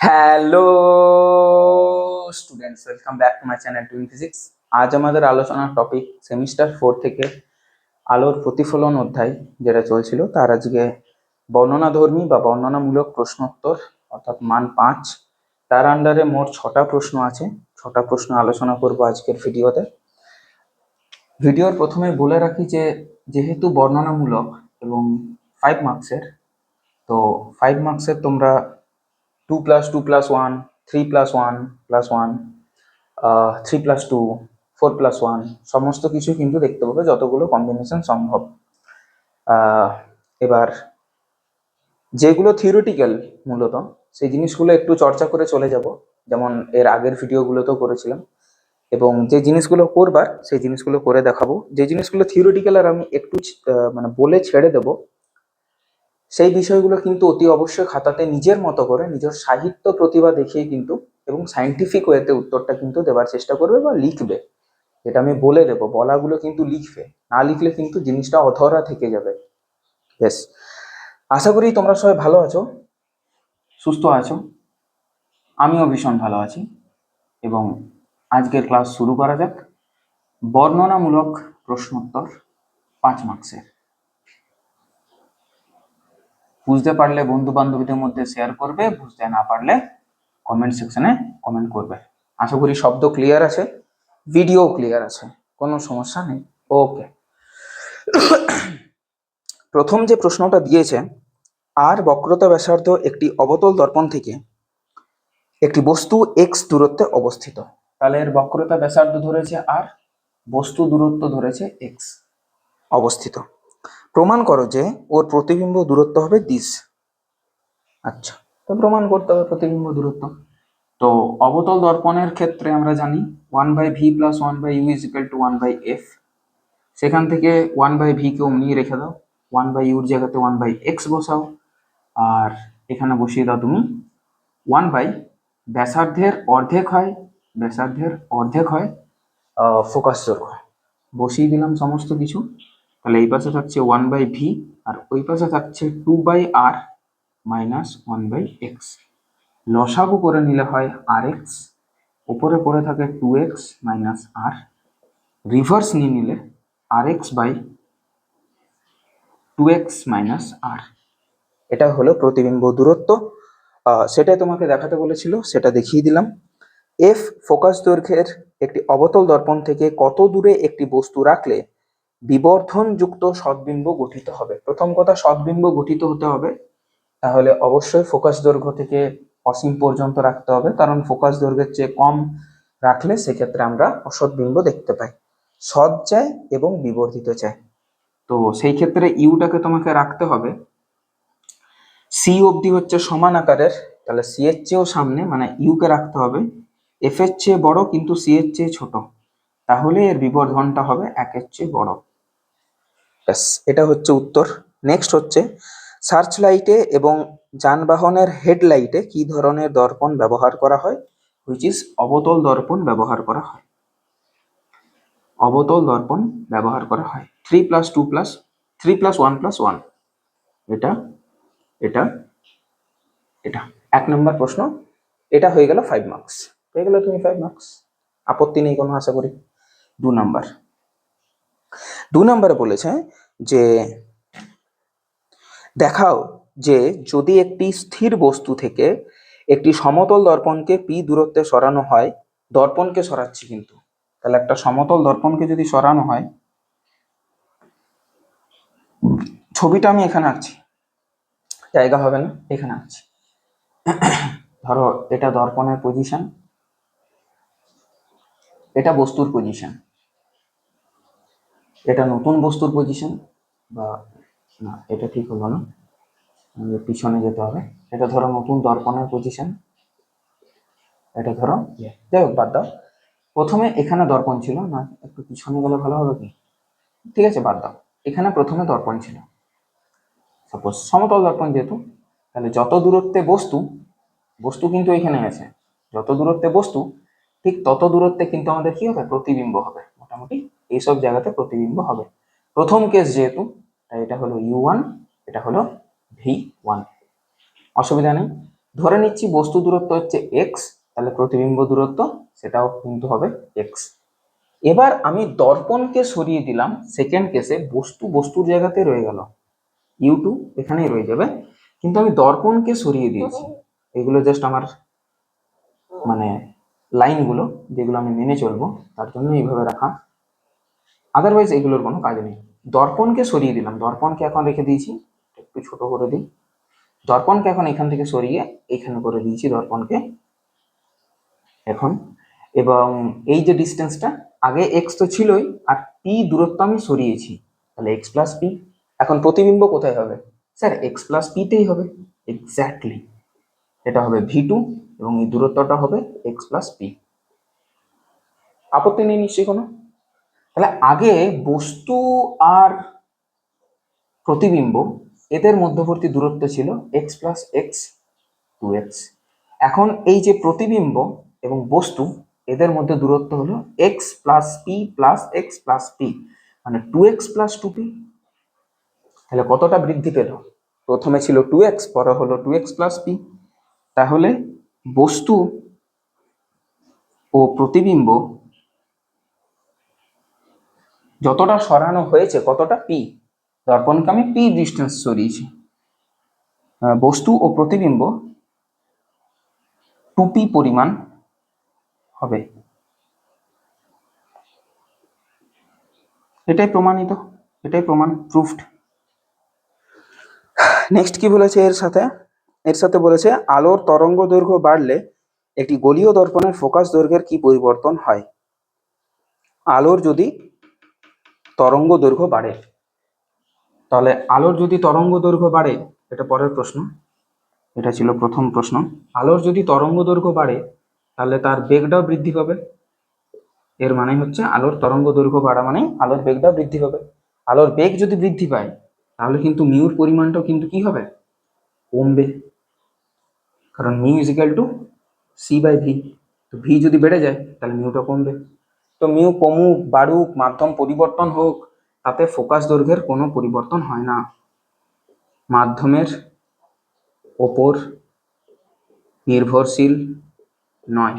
Hello students welcome back to my channel twin physics আজ আমাদের আলোচনার টপিক সেমিস্টার ফোর থেকে আলোর প্রতিফলন অধ্যায় যেটা চলছিল। তার আজকে বর্ণনাধর্মী বা বর্ণনামূলক প্রশ্নোত্তর, অর্থাৎ মান পাঁচ। তার আন্ডারে মোট ছটা প্রশ্ন আছে। ছটা প্রশ্ন আলোচনা করব আজকের ভিডিওতে। ভিডিওর প্রথমে বলে রাখি যে, যেহেতু বর্ণনামূলক এবং ফাইভ মার্কসের তো ফাইভ মার্কসের তোমরা two plus two plus one three plus one plus one three plus two four plus one সমস্ত কিছু কিন্তু দেখতে পাবে যতগুলো কম্বিনেশন সম্ভব। এবার যেগুলো থিওরিটিক্যাল মূলত, সেই জিনিসগুলো একটু চর্চা করে চলে যাব, যেমন এর আগের ভিডিওগুলোতেও করেছিলাম। এবং যে জিনিসগুলো করবার, সেই জিনিসগুলো করে দেখাবো। যে জিনিসগুলো থিওরিটিক্যাল আর আমি একটু মানে বলে ছেড়ে দেবো সেই বিষয়গুলো কিন্তু অতি অবশ্যই খাতাতে নিজের মতো করে নিজের সাহিত্য প্রতিভা দেখিয়ে কিন্তু এবং সাইন্টিফিক ওয়েতে উত্তরটা কিন্তু দেওয়ার চেষ্টা করবে বা লিখবে। যেটা আমি বলে দেবো, বলাগুলো কিন্তু লিখবে। না লিখলে কিন্তু জিনিসটা অধরা থেকে যাবে। বেশ আশা করি তোমরা সবাই ভালো আছো, সুস্থ আছো। আমিও ভীষণ ভালো আছি এবং আজকের ক্লাস শুরু করা যাক। বর্ণনামূলক প্রশ্নোত্তর পাঁচ মার্কসের বুঝতে পারলে বন্ধু বান্ধবীদের মধ্যে শেয়ার করবে, বুঝতে না পারলে কমেন্ট সেকশনে কমেন্ট করবে। আশা করি শব্দ ক্লিয়ার আছে ভিডিও ক্লিয়ার আছে, কোনো সমস্যা নেই। ওকে প্রথম যে প্রশ্নটা দিয়েছে, আর বক্রতা ব্যাসার্ধ একটি অবতল দর্পণ থেকে একটি বস্তু এক্স দূরত্বে অবস্থিত। তাহলে এর বক্রতা ব্যাসার্ধ ধরেছে আর বস্তু দূরত্ব ধরেছে এক্স অবস্থিত। প্রমাণ করো যে ওর প্রতিবিম্ব দূরত্ব হবে দিস। আচ্ছা তো প্রমাণ করতে হবে প্রতিবিম্ব দূরত্ব। তো অবতল দর্পণের ক্ষেত্রে আমরা জানি one by v plus one by u is equal to one by f সেখান থেকে ওয়ান বাই ভি কে অমনি রেখে দাও। ওয়ান বাই ইউর জায়গাতে ওয়ান বাই এক্স বসাও। আর এখানে বসিয়ে দাও তুমি। ওয়ান বাই ব্যাসার্ধের অর্ধেক হয়, ব্যাসার্ধের অর্ধেক হয় ফোকাস দৈর্ঘ্য বসিয়ে দিলাম সমস্ত কিছু। তাহলে এই পাশে থাকছে ওয়ান বাই ভি আর ওই পাশে থাকছে two by r minus one by x লসাগু করে নিলে হয় আর এক্স উপরে পড়ে থাকে two x minus r reverse নিয়ে নিলে r x by two x minus r এটা হলো প্রতিবিম্ব দূরত্ব। সেটাই তোমাকে দেখাতে বলেছিল, সেটা দেখিয়ে দিলাম। এফ ফোকাস দৈর্ঘ্যের একটি অবতল দর্পণ থেকে কত দূরে একটি বস্তু রাখলে বিবর্ধনযুক্ত সদ্বিম্ব গঠিত হবে। প্রথম কথা সদ্বিম্ব গঠিত হতে হবে। তাহলে অবশ্যই ফোকাস দৈর্ঘ্য থেকে অসীম পর্যন্ত রাখতে হবে। কারণ ফোকাস দৈর্ঘ্যের চেয়ে কম রাখলে সেক্ষেত্রে আমরা অসৎ বিম্ব দেখতে পাই। সৎ চাই এবং বিবর্ধিত চাই তো সেই ক্ষেত্রে ইউটাকে তোমাকে রাখতে হবে। সি অবধি হচ্ছে সমান আকারের। তাহলে সি এর চেয়েও সামনে মানে ইউকে রাখতে হবে। এফ এর চেয়ে বড়, কিন্তু সি এর চেয়ে ছোট। তাহলে এর বিবর্ধনটা হবে একের চেয়ে বড়। ব্যাস, এটা হচ্ছে উত্তর। নেক্সট হচ্ছে সার্চ লাইটে এবং যানবাহনের হেডলাইটে কি ধরনের দর্পণ ব্যবহার করা হয়? হুইচ ইজ অবতল দর্পণ ব্যবহার করা হয়। অবতল দর্পণ ব্যবহার করা হয়। Three plus two plus three plus one plus one এটা এটা এটা। এক নম্বর প্রশ্ন, এটা হয়ে গেল ফাইভ মার্কস হয়ে গেল তুমি ফাইভ মার্কস আপত্তি নেই কোনো, আশা করি। দু নাম্বার। দু নম্বরে বলেছে যে, দেখাও যে যদি একটি স্থির বস্তু থেকে একটি সমতল দর্পণকে পি দূরত্বে সরানো হয়, দর্পণকে সরাচ্ছি কিন্তু। তাহলে একটা সমতল দর্পণকে যদি সরানো হয়, ছবিটা আমি এখানে আঁকছি। জায়গা হবে না, এখানে আঁকছি। ধরো এটা দর্পণের পজিশন এটা বস্তুর পজিশন এটা নতুন বস্তুর পজিশন বা না এটা ঠিক হলো না। আমাদের পিছনে যেতে হবে। এটা ধরো নতুন দর্পণের পজিশন এটা ধরো। যাই হোক বাদ দাও। প্রথমে এখানে দর্পণ ছিল না একটু পিছনে গেলে ভালো হবে কি? ঠিক আছে বাদ দাও। এখানে প্রথমে দর্পণ ছিল। সাপোজ সমতল দর্পণ যেহেতু তাহলে যত দূরত্বে বস্তু বস্তু কিন্তু এখানে আছে। যত দূরত্বে বস্তু ঠিক তত দূরত্বে কিন্তু আমাদের কি হবে? প্রতিবিম্ব হবে মোটামুটি। এইসব জায়গাতে প্রতিবিম্ব হবে। প্রথম কেস যেহেতু, তাই এটা হলো ইউ ওয়ান এটা হলো ভি ওয়ান অসুবিধা নেই। ধরে নিচ্ছি বস্তু দূরত্ব হচ্ছে এক্স তাহলে প্রতিবিম্ব দূরত্ব, সেটাও কিন্তু হবে এক্স এবার আমি দর্পণকে সরিয়ে দিলাম সেকেন্ড কেসে বস্তু বস্তুর জায়গাতে রয়ে গেল। ইউ টু এখানেই রয়ে যাবে। কিন্তু আমি দর্পণকে সরিয়ে দিয়েছি। এগুলো জাস্ট আমার মানে লাইনগুলো যেগুলো আমি মেনে চলবো, তার জন্য এইভাবে রাখা। আদারওয়াইজ এগুলোর কোনো কাজ নেই। দর্পণকে সরিয়ে দিলাম। দর্পণকে এখন রেখে দিয়েছি। একটু ছোট করে দিই। দর্পণকে এখন এখান থেকে সরিয়ে এখানে করে দিয়েছি দর্পণকে। এখন। এবং এই যে ডিস্টেন্সটা আগে এক্স তো ছিলই, আর পি দূরত্ব আমি সরিয়েছি। তাহলে এক্স প্লাস পি এখন প্রতিবিম্ব কোথায় হবে? স্যার এক্স প্লাস পিতেই হবে। এক্স্যাক্টলি এটা হবে ভি টু এবং এই দূরত্বটা হবে এক্স প্লাস পি আপত্তি নেই নিশ্চয়ই কোনো? তাহলে আগে বস্তু আর প্রতিবিম্ব, এদের মধ্যবর্তী দূরত্ব ছিল x plus x two x এখন এই যে প্রতিবিম্ব এবং বস্তু, এদের মধ্যে দূরত্ব হলো x plus p plus x plus p মানে two x plus two p তাহলে কতটা বৃদ্ধি পেল? প্রথমে ছিল টু এক্স পরে হলো টু এক্স প্লাস পি তাহলে বস্তু ও প্রতিবিম্ব যতটা সরানো হয়েছে, কতটা পি? দর্পণকে আমি পি ডিস্টেন্স সরিয়েছি। বস্তু ও প্রতিবিম্ব টু পি পরিমাণ হবে। এটাই প্রমাণিত, এটাই প্রমাণ প্রুফড নেক্সট কি বলেছে এর সাথে? এর সাথে বলেছে, আলোর তরঙ্গ দৈর্ঘ্য বাড়লে একটি গলীয় দর্পণের ফোকাস দৈর্ঘ্যের কি পরিবর্তন হয়? আলোর যদি তরঙ্গ দৈর্ঘ্য বাড়ে। তাহলে আলোর যদি তরঙ্গ দৈর্ঘ্য বাড়ে, এটা পরের প্রশ্ন। এটা ছিল প্রথম প্রশ্ন। আলোর যদি তরঙ্গ দৈর্ঘ্য বাড়ে, তাহলে তার বেগটাও বৃদ্ধি পাবে। এর মানে হচ্ছে আলোর তরঙ্গ দৈর্ঘ্য বাড়া মানে আলোর বেগটাও বৃদ্ধি পাবে। আলোর বেগ যদি বৃদ্ধি পায়, তাহলে কিন্তু মিউর পরিমাণটাও কিন্তু কি হবে? কমবে। কারণ mu is equal to c by v. তো ভি যদি বেড়ে যায়, তাহলে মিউটা কমবে। তো মিউ কমুক বাড়ুক, মাধ্যম পরিবর্তন হোক, তাতে ফোকাস দৈর্ঘ্যের কোনো পরিবর্তন হয় না। মাধ্যমের ওপর নির্ভরশীল নয়।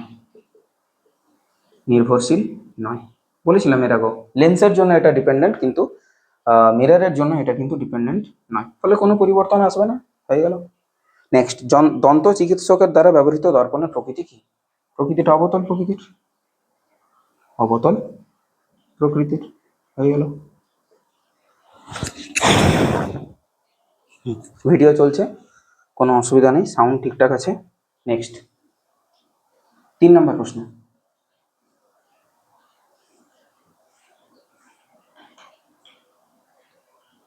নির্ভরশীল নয়। বলেছিলাম এর আগেও, লেন্সের জন্য এটা ডিপেন্ডেন্ট কিন্তু মিররের জন্য এটা কিন্তু ডিপেন্ডেন্ট নয়। ফলে কোনো পরিবর্তন আসবে না, হয়ে গেল। নেক্সট দন্ত চিকিৎসকের দ্বারা ব্যবহৃত দর্পণের প্রকৃতি কি? প্রকৃতিটা অবতল প্রকৃতির। অবতল প্রকৃতির, হয়ে গেল। ভিডিও চলছে, কোনো অসুবিধা নেই, সাউন্ড ঠিকঠাক আছে। নেক্সট তিন নম্বর প্রশ্ন।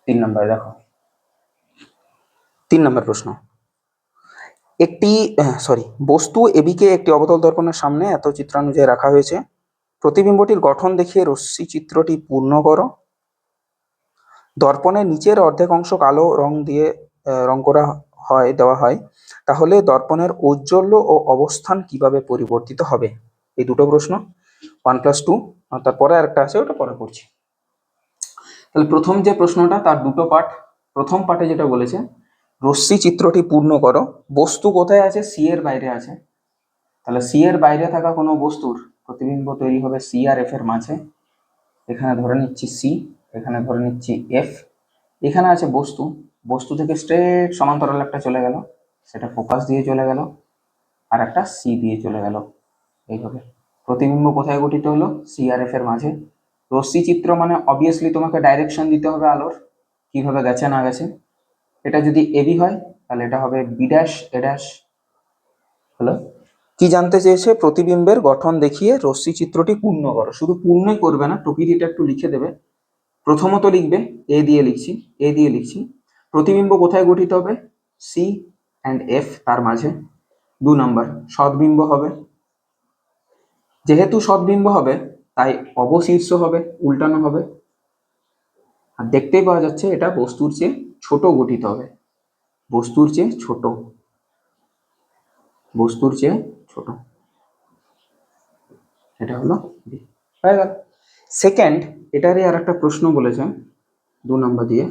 তিন নম্বর দেখো। তিন নম্বর প্রশ্ন। একটি সরি বস্তু এবিকে একটি অবতল দর্পণের সামনে এত চিত্রানুযায়ী রাখা হয়েছে। প্রতিবিম্বটির গঠন দেখিয়ে রশ্মি চিত্রটি পূর্ণ করো। দর্পণের নিচের অর্ধেক অংশ কালো রং দিয়ে রং করা হয়, দেওয়া হয়। তাহলে দর্পণের ঔজ্জ্বল্য ও অবস্থান কীভাবে পরিবর্তিত হবে? এই দুটো প্রশ্ন। ওয়ান প্লাস টু তারপরে আরেকটা আছে, ওটা পরে করছি তাহলে প্রথম যে প্রশ্নটা, তার দুটো পার্ট প্রথম পার্টে যেটা বলেছে, রশ্মি চিত্রটি পূর্ণ করো। বস্তু কোথায় আছে? সি এর বাইরে আছে। তাহলে সি এর বাইরে থাকা কোনো বস্তুর প্রতিবিম্ব তৈরি হবে সি আর এফ এর মাঝে। এখানে ধরে নিচ্ছি সি এখানে ধরে নিচ্ছি এফ এখানে আছে বস্তু। বস্তু থেকে স্ট্রেট সমান্তরাল একটা চলে গেল। সেটা ফোকাস দিয়ে চলে গেল। আর একটা সি দিয়ে চলে গেল। এইভাবে। প্রতিবিম্ব কোথায় গঠিত হলো? সি আর এফ এর মাঝে। রশ্মি চিত্র মানে অবভিয়াসলি তোমাকে ডাইরেকশন দিতে হবে আলোর। কীভাবে গেছে, না গেছে। এটা যদি এবি হয়, তাহলে এটা হবে বি ড্যাশ এ ড্যাশ হলো? কি জানতে চেয়েছে? প্রতিবিম্বের গঠন দেখিয়ে রশ্মি চিত্রটি পূর্ণ করো। শুধু পূর্ণই করবে না প্রকৃতিটা একটু লিখে দেবে। প্রথমত লিখবে এ দিয়ে লিখছি এ দিয়ে লিখছি। প্রতিবিম্ব কোথায় গঠিত হবে? সি অ্যান্ড এফ তার মাঝে। দু নম্বর, সদ্বিম্ব হবে। যেহেতু সদ্বিম্ব হবে, তাই অবশীর্ষ হবে, উল্টানো হবে। আর দেখতেই পাওয়া যাচ্ছে, এটা বস্তুর চেয়ে ছোট গঠিত হবে। বস্তুর চেয়ে ছোট। বস্তুর চেয়ে ছোট। এটা হলো বি হয়ে গেল। সেকেন্ড এটারই আর একটা প্রশ্ন বলেছে দু নম্বর দিয়ে।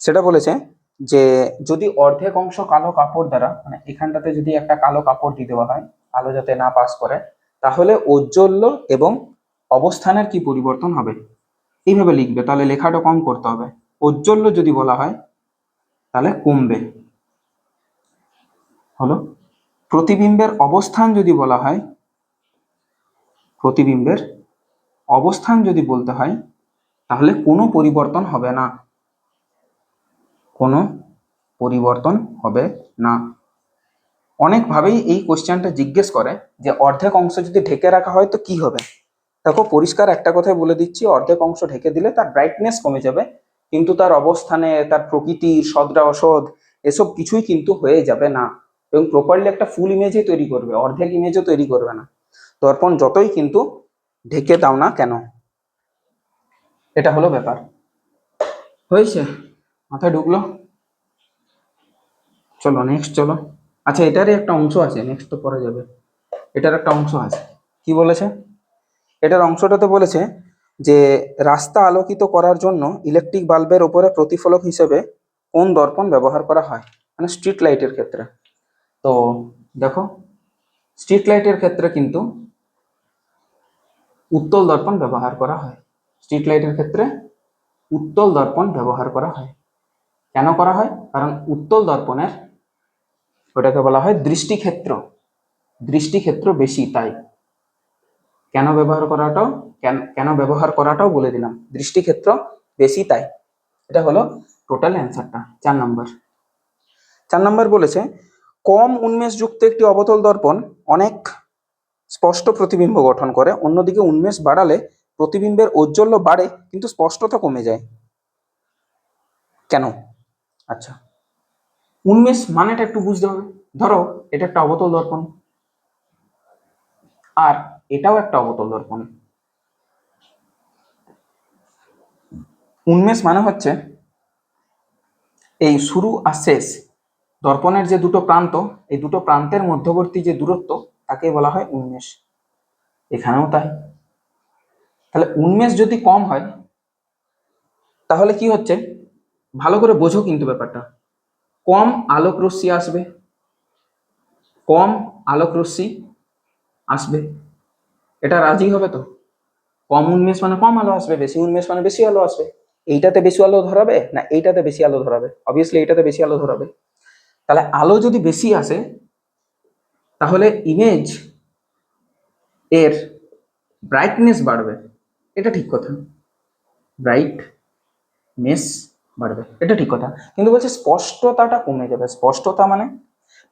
সেটা বলেছে যে, যদি অর্ধেক অংশ কালো কাপড় দ্বারা মানে এখানটাতে যদি একটা কালো কাপড় দিয়ে দেওয়া হয় আলো যাতে না পাস করে, তাহলে ঔজ্জ্বল্য এবং অবস্থানের কি পরিবর্তন হবে? এইভাবে লিখবে, তাহলে লেখাটা কম করতে হবে। ঔজ্জ্বল্য যদি বলা হয়, তাহলে কমবে। হলো প্রতিবিম্বের অবস্থান যদি বলা হয়, প্রতিবিম্বের অবস্থান যদি বলতে হয়, তাহলে কোনো পরিবর্তন হবে না। কোনো পরিবর্তন হবে না। অনেকভাবেই এই কোশ্চেনটা জিজ্ঞেস করে যে অর্ধেক অংশ যদি ঢেকে রাখা হয় তো কি হবে? দেখো, পরিষ্কার একটা কথাই বলে দিচ্ছি, অর্ধেক অংশ ঢেকে দিলে তার ব্রাইটনেস কমে যাবে, কিন্তু তার অবস্থানে, তার প্রকৃতি সদরা অসদ, এসব কিছুই কিন্তু হয়ে যাবে না। এবং প্রপারলি একটা ফুল ইমেজই তৈরি করবে, অর্ধেক ইমেজও তৈরি করবে না। দর্পণ যতই কিন্তু ঢেকে দাও না কেন? এটা হলো ব্যাপার। হয়েছে? মাথায় ঢুকলো? চলো নেক্সট চলো। আচ্ছা এটারই একটা অংশ আছে নেক্সট তো পরে যাবে। এটার একটা অংশ আছে। কি বলেছে? এটার অংশটাতে বলেছে যে, রাস্তা আলোকিত করার জন্য ইলেকট্রিক বাল্বের ওপরে প্রতিফলক হিসেবে কোন দর্পণ ব্যবহার করা হয়? মানে স্ট্রিট লাইটের ক্ষেত্রে। তো দেখো স্ট্রিট লাইটের ক্ষেত্রে কিন্তু উত্তল দর্পণ ব্যবহার করা হয়। স্ট্রিট লাইটের ক্ষেত্রে উত্তল দর্পণ ব্যবহার করা হয়। কেন করা হয়? কারণ উত্তল দর্পণের ওটাকে বলা হয় দৃষ্টিক্ষেত্র। দৃষ্টিক্ষেত্র বেশি, তাই। কেন ব্যবহার করাটাও, কেন ব্যবহার করাটাও বলে দিলাম। দৃষ্টিক্ষেত্র বেশি, তাই। এটা হলো টোটাল অ্যান্সারটা চার নম্বর চার নম্বর বলেছে কম উন্মেষযুক্ত একটি অবতল দর্পণ অনেক স্পষ্ট প্রতিবিম্ব গঠন করে, অন্যদিকে উন্মেষ বাড়ালে প্রতিবিম্বের ঔজ্জ্বল্য বাড়ে, কিন্তু স্পষ্টতা কমে যায়। কেন? আচ্ছা। উন্মেষ মানেটা একটু বুঝতে হবে। ধরো, এটা একটা অবতল দর্পণ। আর এটাও একটা অবতল দর্পণ। উন্মেষ মানে হচ্ছে, এই শুরু আর শেষ দর্পণের যে দুটো প্রান্ত, এই দুটো প্রান্তের মধ্যবর্তী যে দূরত্ব তাকে বলা হয় উন্মেষ। এখানেও তাই। তাহলে উন্মেষ যদি কম হয়, তাহলে কি হচ্ছে? ভালো করে বোঝো কিন্তু ব্যাপারটা। কম আলোক রশ্মি আসবে। কম আলোক রশ্মি আসবে। এটা রাজি হবে তো? কম উন্মেষ মানে কম আলো আসবে, বেশি উন্মেষ মানে বেশি আলো আসবে। এইটাতে বেশি আলো ধরাবে না এইটাতে বেশি আলো ধরাবে? অবভিয়াসলি এইটাতে বেশি আলো ধরাবে। তাহলে আলো যদি বেশি আসে, তাহলে ইমেজ এর ব্রাইটনেস বাড়বে। এটা ঠিক কথা। ব্রাইটনেস বাড়বে। এটা ঠিক কথা। কিন্তু বলছে স্পষ্টতাটা কমে যাবে। স্পষ্টতা মানে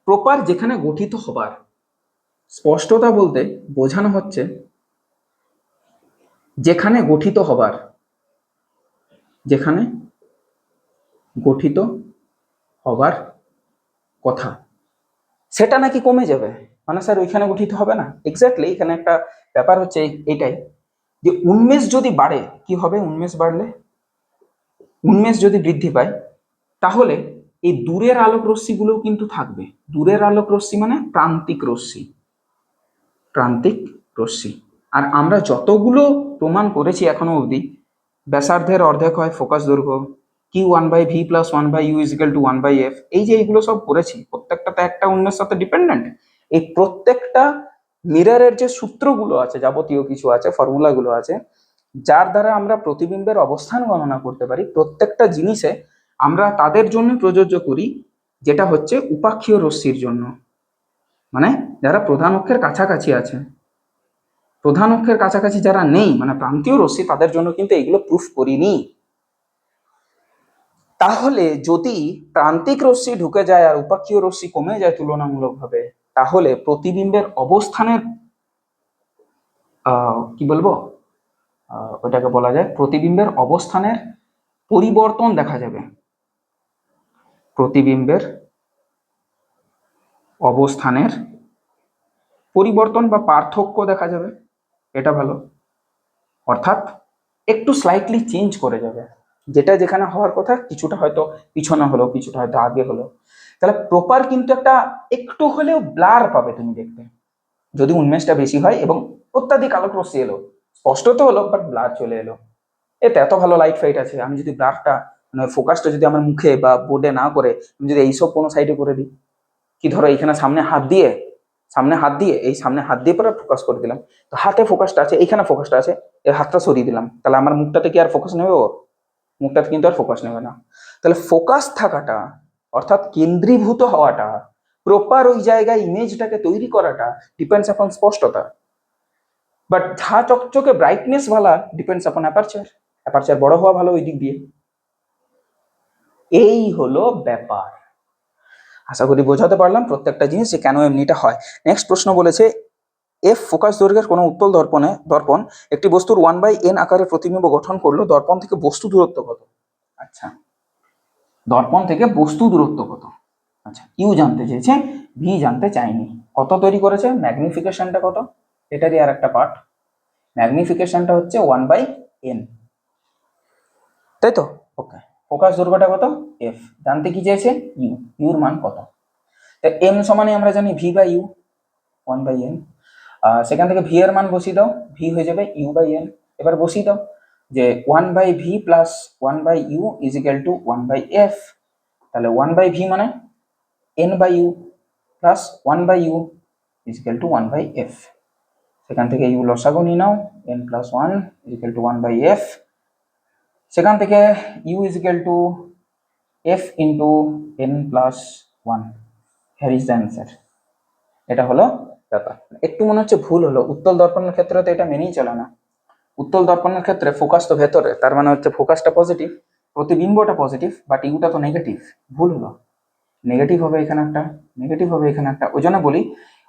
প্রপার যেখানে গঠিত হবার। স্পষ্টতা বলতে বোঝানো হচ্ছে যেখানে গঠিত হবার। যেখানে গঠিত হবার কথা। সেটা নাকি কমে যাবে? মানে স্যার, ওইখানে গঠিত হবে না? এক্স্যাক্টলি এখানে একটা ব্যাপার হচ্ছে এটাই যে উন্মেষ যদি বাড়ে, কি হবে উন্মেষ বাড়লে? উন্মেষ যদি বৃদ্ধি পায়, তাহলে এই দূরের আলোক রশ্মিগুলোও কিন্তু থাকবে। দূরের আলোক রশ্মি মানে প্রান্তিক রশ্মি। প্রান্তিক রশ্মি। আর আমরা যতগুলো প্রমাণ করেছি এখনও অবধি, ব্যাসার্ধের অর্ধেক হয় ফোকাস দৈর্ঘ্য Q one by v plus one by u is equal to one by f এই যে এইগুলো সব করেছি, প্রত্যেকটাতে একটা অন্যের সাথে ডিপেন্ডেন্ট এই প্রত্যেকটা মিররের যে সূত্রগুলো আছে, যাবতীয় কিছু আছে ফর্মুলাগুলো আছে, যার দ্বারা আমরা প্রতিবিম্বের অবস্থান গণনা করতে পারি, প্রত্যেকটা জিনিসে আমরা তাদের জন্য প্রযোজ্য করি, যেটা হচ্ছে উপাক্ষীয় রশ্মির জন্য। মানে যারা প্রধান অক্ষের কাছাকাছি আছে, প্রধান অক্ষের কাছাকাছি যারা নেই মানে প্রান্তীয় রশ্মি তাদের জন্য কিন্তু এগুলো প্রুফ করিনি। তাহলে যদি প্রান্তিক রশ্মি ঢুকে যায় আর উপাক্ষীয় রশ্মি কমে যায় তুলনামূলকভাবে, তাহলে প্রতিবিম্বের অবস্থানের কি বলব? ওটাকে বলা যায় প্রতিবিম্বের অবস্থানের পরিবর্তন দেখা যাবে। প্রতিবিম্বের অবস্থানের পরিবর্তন বা পার্থক্য দেখা যাবে। এটা ভালো। অর্থাৎ একটু স্লাইটলি চেঞ্জ করে যাবে। যেটা যেখানে হওয়ার কথা কিছুটা হয়তো পিছনে হলো, কিছুটা হয়তো আগে হলো। তাহলে প্রপার কিন্তু একটা একটু হলেও ব্লার পাবে তুমি দেখতে যদি উন্মেষটা বেশি হয় এবং অত্যাধিক আলোক এলো, স্পষ্ট তো হলো বাট ব্লার চলে এলো। এতে এত ভালো লাইট ফাইট আছে, আমি যদি ব্লারটা মানে ফোকাসটা যদি আমার মুখে বা বোর্ডে না করে, আমি যদি এইসব কোনো সাইডে করে দিই, কি ধরো এইখানে সামনে হাত দিয়ে, সামনে হাত দিয়ে, এই সামনে হাত দিয়ে পরে ফোকাস করে দিলাম। তো হাতে ফোকাসটা আছে, এইখানে ফোকাসটা আছে, এই হাতটা সরিয়ে দিলাম। তাহলে আমার মুখটাতে কি আর ফোকাস নেবে ও? মুখটাতে কিন্তু আর ফোকাস নেবে না। তাহলে ফোকাস থাকাটা, অর্থাৎ কেন্দ্রীভূত হওয়াটা প্রপার ওই জায়গায় ইমেজটাকে তৈরি করাটা ডিপেন্ডস আপন স্পষ্টতা। বাট ঝা চকচকে ব্রাইটনেস ভালা ডিপেন্ডস আপন অ্যাপারচার অ্যাপারচার বড় হওয়া ভালো ওই দিক দিয়ে। এই হলো ব্যাপার। আশা করি বোঝাতে পারলাম প্রত্যেকটা জিনিস যে কেন এমনিটা হয়। নেক্সট প্রশ্ন বলেছে এফ ফোকাস দৈর্ঘ্যের কোনো উত্তল দর্পণে, দর্পণ একটি বস্তুর ওয়ান বাই এন আকারের প্রতিবিম্ব গঠন করল, দর্পণ থেকে বস্তু দূরত্ব কত? আচ্ছা দর্পণ থেকে বস্তু দূরত্ব কত? আচ্ছা ইউ জানতে চেয়েছে ভি জানতে চাইনি কত তৈরি করেছে? ম্যাগনিফিকেশনটা কত? এটারই আর একটা পার্ট ম্যাগনিফিকেশনটা হচ্ছে ওয়ান বাই এন তাই তো? ওকে ফোকাস দৈর্ঘ্যটা কত? এফ জানতে কি চেয়েছে? ইউ ইউর মান কত? তো এম সমানে আমরা জানি v by u one by n সেখান থেকে ভি এর মান বসিয়ে দাও। ভি হয়ে যাবে ইউ বাই এন এবার বসিয়ে দাও যে one by v plus one by u is equal to one by f তাহলে ওয়ান বাই ভি মানে n by u plus one by u is equal to one by f সেখান থেকে u লসাগু নিয়ে নাও। N plus one is equal to one by f সেখান থেকে u is equal to f into n plus one here is the answer এটা হলো ব্যাপার। একটু মনে হচ্ছে ভুল হলো। উত্তল দর্পণের ক্ষেত্রে তো এটা মেনেই চলে না। উত্তল দর্পণের ক্ষেত্রে ফোকাস তো ভেতরে, তার মানে হচ্ছে ফোকাসটা পজিটিভ প্রতিবিম্বটা পজিটিভ বাট ইউটা তো নেগেটিভ ভুল হলো। নেগেটিভ হবে এখানে একটা নেগেটিভ হবে এখানে একটা। ওই জন্য বলি,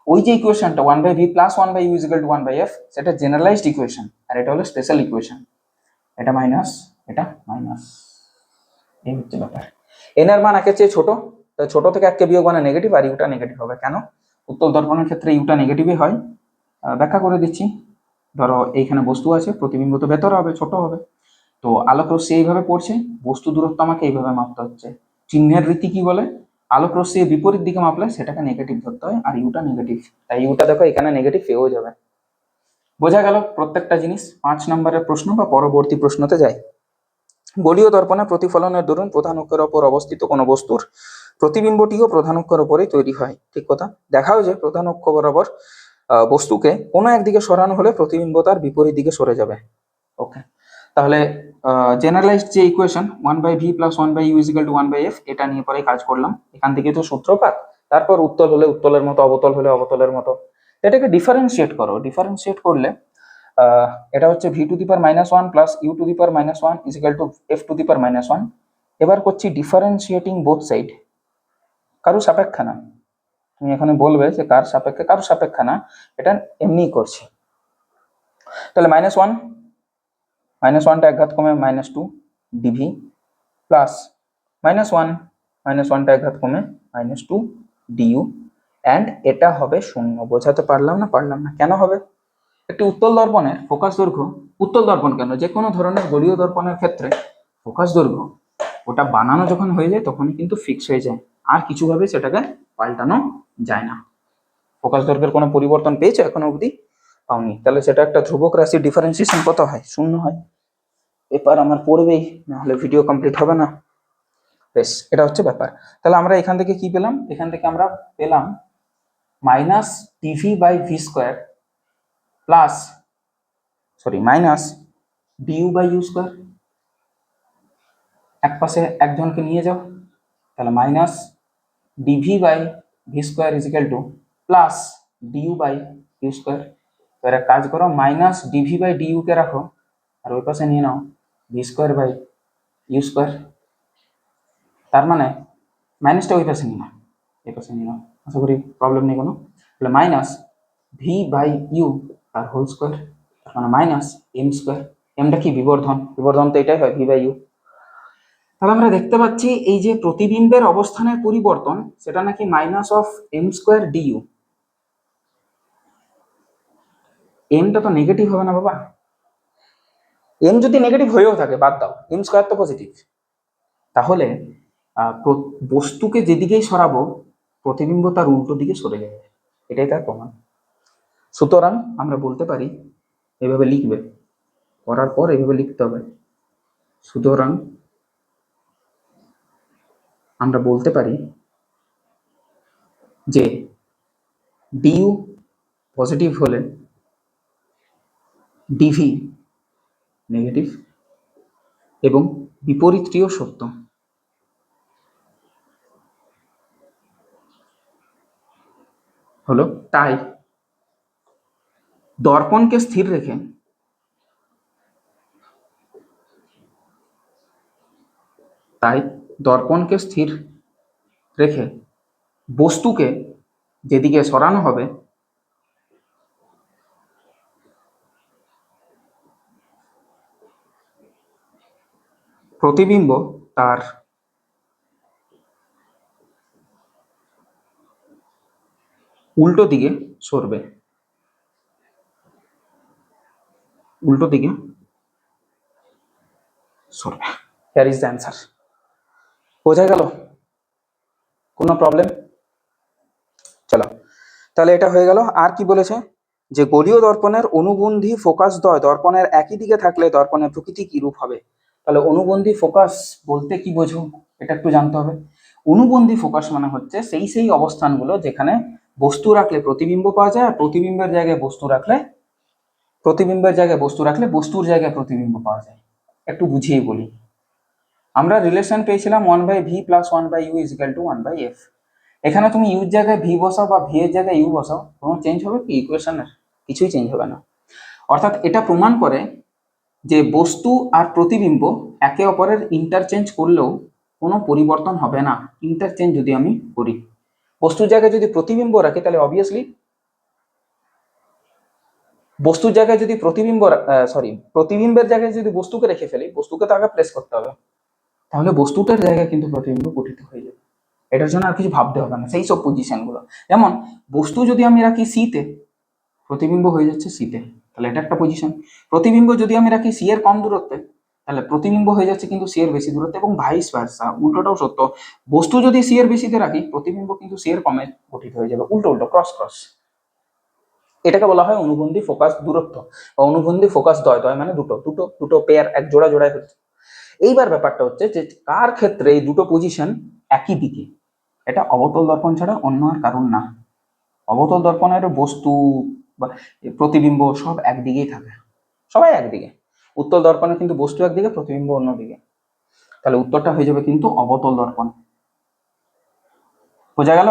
ওই যে ইকুয়েশনটা one by v plus one by u two one by f সেটা জেনারেলাইজড ইকুয়েশন আর এটা হলো স্পেশাল ইকুয়েশন এটা মাইনাস এটা মাইনাস এই হচ্ছে ব্যাপার। এন এর মান একের চেয়ে ছোট, তো ছোট থেকে এককে বিয়োগ মানে নেগেটিভ আর ইউটা নেগেটিভ হবে। কেন? উত্তল দর্পণের ক্ষেত্রে ইউটা নেগেটিভই হয়। ব্যাখ্যা করে দিচ্ছি। ধরো, এইখানে বস্তু আছে, প্রতিবিম্ব তো ভেতরে হবে, ছোট হবে। তো আলোক রশ্মি এইভাবে পড়ছে, বস্তু দূরত্ব আমাকে এইভাবে মাপতে হচ্ছে। চিহ্নের রীতি কি বলে? আলোক রশ্মি বিপরীত দিকে মাপলে সেটাকে নেগেটিভ ধরতে হয়, আর ইউটা নেগেটিভ তাই ইউটা দেখো, এখানে নেগেটিভ পেয়েও যাবে। বোঝা গেল প্রত্যেকটা জিনিস পাঁচ নম্বরের প্রশ্ন বা পরবর্তী প্রশ্নতে যায়। গলীয় দর্পণে প্রতিফলনের দরুন প্রধান অক্ষের ওপর অবস্থিত কোনো বস্তুর প্রতিবিম্বটিও প্রধান অক্ষের ওপরেই তৈরি হয়, ঠিক কথা? দেখাও যে প্রধান অক্ষ বরাবর বস্তুকে কোনো একদিকে সরানো হলে প্রতিবিম্ব তার বিপরীত দিকে সরে যাবে। ওকে, তাহলে জেনারেলাইজড যে equation one by v plus one by u is equal to one by f এটা নিয়ে পরে কাজ করলাম। এখান থেকে তো সূত্রপাত, তারপর উত্তল হলে উত্তলের মতো, অবতল হলে অবতলের মতো। এটাকে ডিফারেন্সিয়েট করো। ডিফারেন্সিয়েট করলে এটা হচ্ছে v to the power minus one plus u to the power minus one is equal to f to the power minus one এবার করছি ডিফারেন্সিয়েটিং বোথ সাইড কারও সাপেক্ষে না। তুমি এখানে বলবে যে কার সাপেক্ষে কারও সাপেক্ষে না, এটা এমনিই করছে। তাহলে মাইনাস ওয়ান মাইনাস ওয়ানটা একঘাত কমে minus two dv plus minus one minus ওয়ানটা একঘাত কমে মাইনাস টু ডিইউ অ্যান্ড এটা হবে শূন্য। বোঝাতে পারলাম না পারলাম না। কেন হবে? একটি উত্তল দর্পণের ফোকাস দৈর্ঘ্য, উত্তল দর্পণ কেন? যে কোনো ধরনের গলীয় দর্পণের ক্ষেত্রে ফোকাস দৈর্ঘ্য, ওটা বানানো যখন হয়ে যায়, তখনই কিন্তু ফিক্স হয়ে যায়। আর কিছুভাবে সেটাকে পাল্টানো যায় না। ফোকাস দৈর্ঘ্যের কোনো পরিবর্তন পেয়েছ এখনও অবধি? পাওনি। তাহলে সেটা একটা ধ্রুবক রাশি ডিফারেন্সিয়েশন কত হয়, শূন্য হয়। এবার আমার পড়বেই, নাহলে ভিডিও কমপ্লিট হবে না। বেশ, এটা হচ্ছে ব্যাপার। তাহলে আমরা এখান থেকে কি পেলাম? এখান থেকে আমরা পেলাম minus dv by v square plus sorry minus du by u square এক পাশে একজনকে নিয়ে যাও। তাহলে minus dv by v square is equal to plus du by u square এবার এক কাজ করো মাইনাস ডিভি বাই ডিউ কে রাখো, আর ওই পাশে নিয়ে নাও v square by u square তার মানে মাইনাসটা ওই পাশে নিয়ে নাও, এই পাশে নিয়ে নাও। আশা করি প্রবলেম নেই কোনো। তাহলে মাইনাস ভি বাই ইউ তার হোল স্কোয়ার তার মানে মাইনাস এম স্কোয়ার এমটা কি? বিবর্ধন। বিবর্ধন তো এটাই হয় ভি বাই ইউ তাহলে আমরা দেখতে পাচ্ছি এই যে প্রতিবিম্বের অবস্থানের পরিবর্তন, সেটা নাকি minus of m square du এমটা তো নেগেটিভ হবে না বাবা। এম যদি নেগেটিভ হয়েও থাকে, বাদ দাও এম স্কোয়ার তো পজিটিভ তাহলে বস্তুকে যেদিকেই সরাবো, প্রতিবিম্ব তার উল্টো দিকে সরে যাবে। এটাই তার প্রমাণ। সুতরাং আমরা বলতে পারি, এভাবে লিখবে, করার পর এভাবে লিখতে হবে। সুতরাং আমরা বলতে পারি যে ডিইউ পজিটিভ হলে ডিভি নেগেটিভ এবং বিপরীতটিও সত্য। হলো তাই দর্পণকে স্থির রেখে তাই দর্পণকে স্থির রেখে বস্তুকে যেদিকে সরানো হবে, প্রতিবিম্ব তার উল্টো দিকে সরবে। উল্টো দিকে সরবে। হিয়ার ইজ দ্য অ্যান্সার বোঝা গেল? কোনো প্রবলেম চলো। তাহলে এটা হয়ে গেল। আর কি বলেছে? যে গলীয় দর্পণের অনুবন্ধী ফোকাস দয় দর্পণের একই দিকে থাকলে দর্পণের প্রকৃতি কি রূপ হবে? তাহলে অনুবন্ধী ফোকাস বলতে কি বোঝো? এটা একটু জানতে হবে। অনুবন্ধী ফোকাস মানে হচ্ছে সেই সেই অবস্থানগুলো যেখানে বস্তু রাখলে প্রতিবিম্ব পাওয়া যায় আর প্রতিবিম্বের জায়গায় বস্তু রাখলে প্রতিবিম্বের জায়গায় বস্তু রাখলে বস্তুর জায়গায় প্রতিবিম্ব পাওয়া যায়। একটু বুঝিয়ে বলি। আমরা রিলেশন পেয়েছিলাম one by v plus one by u is equal to one by f এখানে তুমি ইউর জায়গায় ভি বসাও বা ভি এর জায়গায় ইউ বসাও, কোনো চেঞ্জ হবে কি? ইকুয়েশনের কিছুই চেঞ্জ হবে না। অর্থাৎ এটা প্রমাণ করে যে বস্তু আর প্রতিবিম্ব একে অপরের ইন্টারচেঞ্জ করলেও কোনো পরিবর্তন হবে না। ইন্টারচেঞ্জ যদি আমি করি। বস্তুর জায়গায় যদি প্রতিবিম্ব রাখি, তাহলে অবভিয়াসলি বস্তুর জায়গায় যদি প্রতিবিম্ব সরি প্রতিবিম্বের জায়গায় যদি বস্তুকে রেখে ফেলি, বস্তুকে তো আগে প্লেস করতে হবে। তাহলে বস্তুটার জায়গায় কিন্তু প্রতিবিম্ব গঠিত হয়ে যাবে। এটার জন্য আর কিছু ভাবতে হবে না, সেই সব পজিশনগুলো যেমন, বস্তু যদি আমি রাখি সিতে প্রতিবিম্ব হয়ে যাচ্ছে সিতে তাহলে এটা একটা পজিশন প্রতিবিম্ব যদি আমি রাখি সি এর কম দূরত্বে, তাহলে প্রতিবিম্ব হয়ে যাচ্ছে কিন্তু সি এর বেশি দূরত্বে এবং ভাইস ভার্সা উল্টোটাও সত্য। বস্তু যদি সি এর বেশিতে রাখি, প্রতিবিম্ব কিন্তু সি এর কমে গঠিত হয়ে যাবে, উল্টো উল্টো ক্রস ক্রস এটাকে বলা হয় অনুবন্ধী ফোকাস দূরত্ব বা অনুবন্ধী ফোকাস দয়। দয় মানে দুটো দুটো দুটো পেয়ার এক জোড়া জোড়ায় হচ্ছে। এইবার ব্যাপারটা হচ্ছে যে কার ক্ষেত্রে এই দুটো পজিশন একই দিকে? এটা অবতল দর্পণ ছাড়া অন্য আর কারণ না। অবতল দর্পণের বস্তু বা প্রতিবিম্ব সব একদিকেই থাকে। সবাই একদিকে। উত্তল দর্পণে কিন্তু বস্তু একদিকে, প্রতিবিম্ব অন্যদিকে তাহলে উত্তরটা হয়ে যাবে কিন্তু অবতল দর্পণ। বোঝা গেল?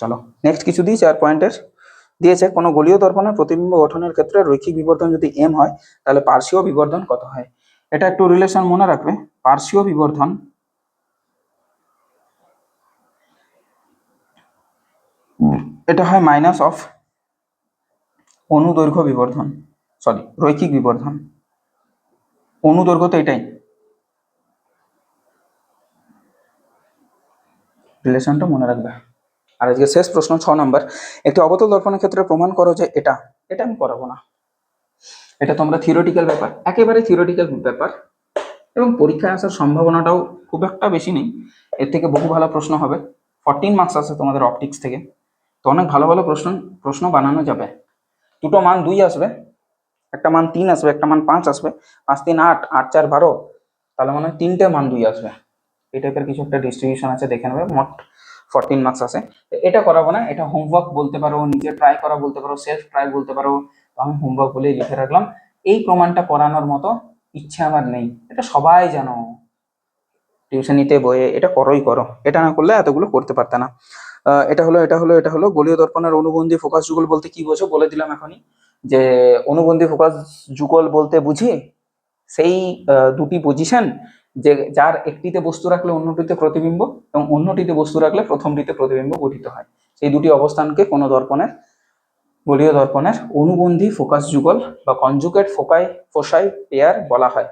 চলো নেক্সট কিছু দিই চার পয়েন্টের দিয়েছে, কোনো গলীয় দর্পণের প্রতিবিম্ব গঠনের ক্ষেত্রে রৈখিক বিবর্ধন যদি এম হয়, তাহলে পার্শ্বীয় বিবর্ধন কত হয়? এটা একটু রিলেশন মনে রাখবে। পার্শ্বীয় বিবর্ধন। এটা হয় মাইনাস অফ অনুদৈর্ঘ্য বিবর্ধন। সরি রৈখিক বিবর্ধন। অনুদৈর্ঘ্য তো এটাই। রিলেশনটা মনে রাখবে। আর আজকে শেষ প্রশ্ন, ছ নম্বর একটি অবতল দর্পণের ক্ষেত্রে প্রমাণ করো যে এটা এটা আমি করাবো না। এটা তোমরা থিওরিটিক্যাল ব্যাপার, একেবারে থিওরিটিক্যাল ব্যাপার। এবং পরীক্ষায় আসার সম্ভাবনাটাও খুব একটা বেশি নেই। এর থেকে বহু ভালো প্রশ্ন হবে। ফরটিন মার্কস আছে তোমাদের অপটিক্স থেকে। তো অনেক ভালো ভালো প্রশ্ন প্রশ্ন বানানো যাবে। দুটো মান দুই আসবে, একটা মান তিন আসবে, একটা মান পাঁচ আসবে। পাঁচ, তিন, আট আট, চার, বারো, তাহলে মনে হয় তিনটে মান দুই আসবে। এই টাইপের কিছু একটা ডিস্ট্রিবিউশন আছে, দেখে নেবে। মোট ফরটিন মার্কস আছে। এটা করাবো না, এটা হোমওয়ার্ক বলতে পারো, নিজে ট্রাই করা বলতে পারো সেলফ ট্রাই বলতে পারো। তো আমি হোমওয়ার্ক বলেই লিখে রাখলাম। এই প্রমাণটা করানোর মতো ইচ্ছে আমার নেই। এটা সবাই জানো। টিউশনিতে বইয়ে এটা করোই করো। এটা না করলে এতগুলো করতে পারতে না। এটা হলো এটা হলো এটা হলো। গলীয় দর্পণের অনুবন্ধী ফোকাস যুগল বলতে কি বোঝো? বলে দিলাম এখনই। যে অনুবন্ধী ফোকাস যুগল বলতে বুঝি? সেই দুটি পজিশন যে যার একটিতে বস্তু রাখলে অন্যটিতে প্রতিবিম্ব এবং অন্যটিতে বস্তু রাখলে প্রথমটিতে প্রতিবিম্ব গঠিত হয়। সেই দুটি অবস্থানকে কোনো দর্পণের গলীয় দর্পণের অনুবন্ধী ফোকাস যুগল বা কনজুকেট ফোকাই ফোসাই পেয়ার বলা হয়।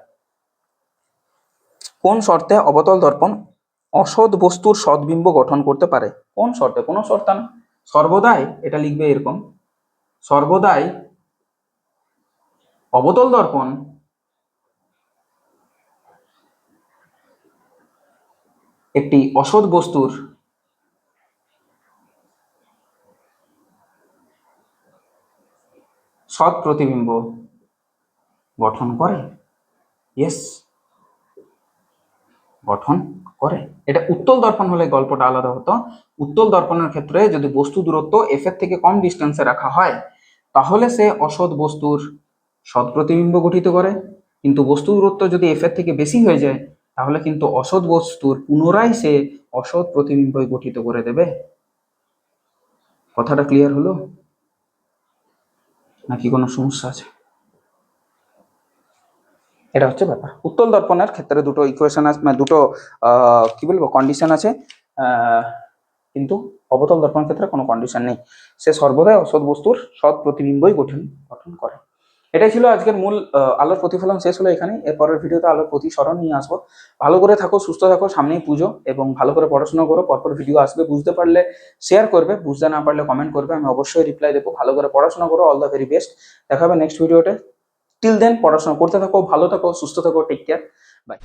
কোন শর্তে অবতল দর্পণ অসৎ বস্তুর সদ্বিম্ব গঠন করতে পারে? কোন শর্তে? কোনো শর্তে না। সর্বদাই, এটা লিখবে এরকম, সর্বদাই অবতল দর্পণ একটি অসৎ বস্তুর সৎ প্রতিবিম্ব গঠন করে? ইয়েস গঠন করে। এটা উত্তল দর্পণ হলে গল্পটা আলাদা হতো। উত্তল দর্পণের ক্ষেত্রে যদি বস্তু দূরত্ব এফ এর থেকে কম ডিস্টেন্সে রাখা হয়, তাহলে সে অসৎ বস্তুর সৎ প্রতিবিম্ব গঠিত করে। কিন্তু বস্তু দূরত্ব যদি এফ এর থেকে বেশি হয়ে যায়, তাহলে কিন্তু অসৎ বস্তুর পুনরায় সে অসৎ প্রতিবিম্বই গঠিত করে দেবে। কথাটা ক্লিয়ার হলো? নাকি কোনো সমস্যা আছে? এটা হচ্ছে ব্যাপার। উত্তল দর্পণের ক্ষেত্রে দুটো ইকুয়েশন আছে মানে দুটো কি বলব কন্ডিশন আছে। কিন্তু অবতল দর্পণের ক্ষেত্রে কোনো কন্ডিশন নেই। সে সর্বদাই অসৎ বস্তুর সৎ প্রতিবিম্বই গঠন গঠন করে। এটাই ছিল আজকের মূল আলোর প্রতিফলন। শেষ হলো এখানে এরপরের ভিডিওতে আলোর প্রতিসরণ নিয়ে আসব। ভালো করে থাকো, সুস্থ থাকো, সামনেই পুজো এবং ভালো করে পড়াশোনা করো। পরপর ভিডিও আসবে। বুঝতে পারলে শেয়ার করবে, বুঝতে না পারলে কমেন্ট করবে। আমি অবশ্যই রিপ্লাই দেবো। ভালো করে পড়াশোনা করো। অল দ্য ভেরি বেস্ট দেখা হবে নেক্সট ভিডিওতে টিল দেন পড়াশোনা করতে থাকো, ভালো থাকো, সুস্থ থাকো টেক কেয়ার বাই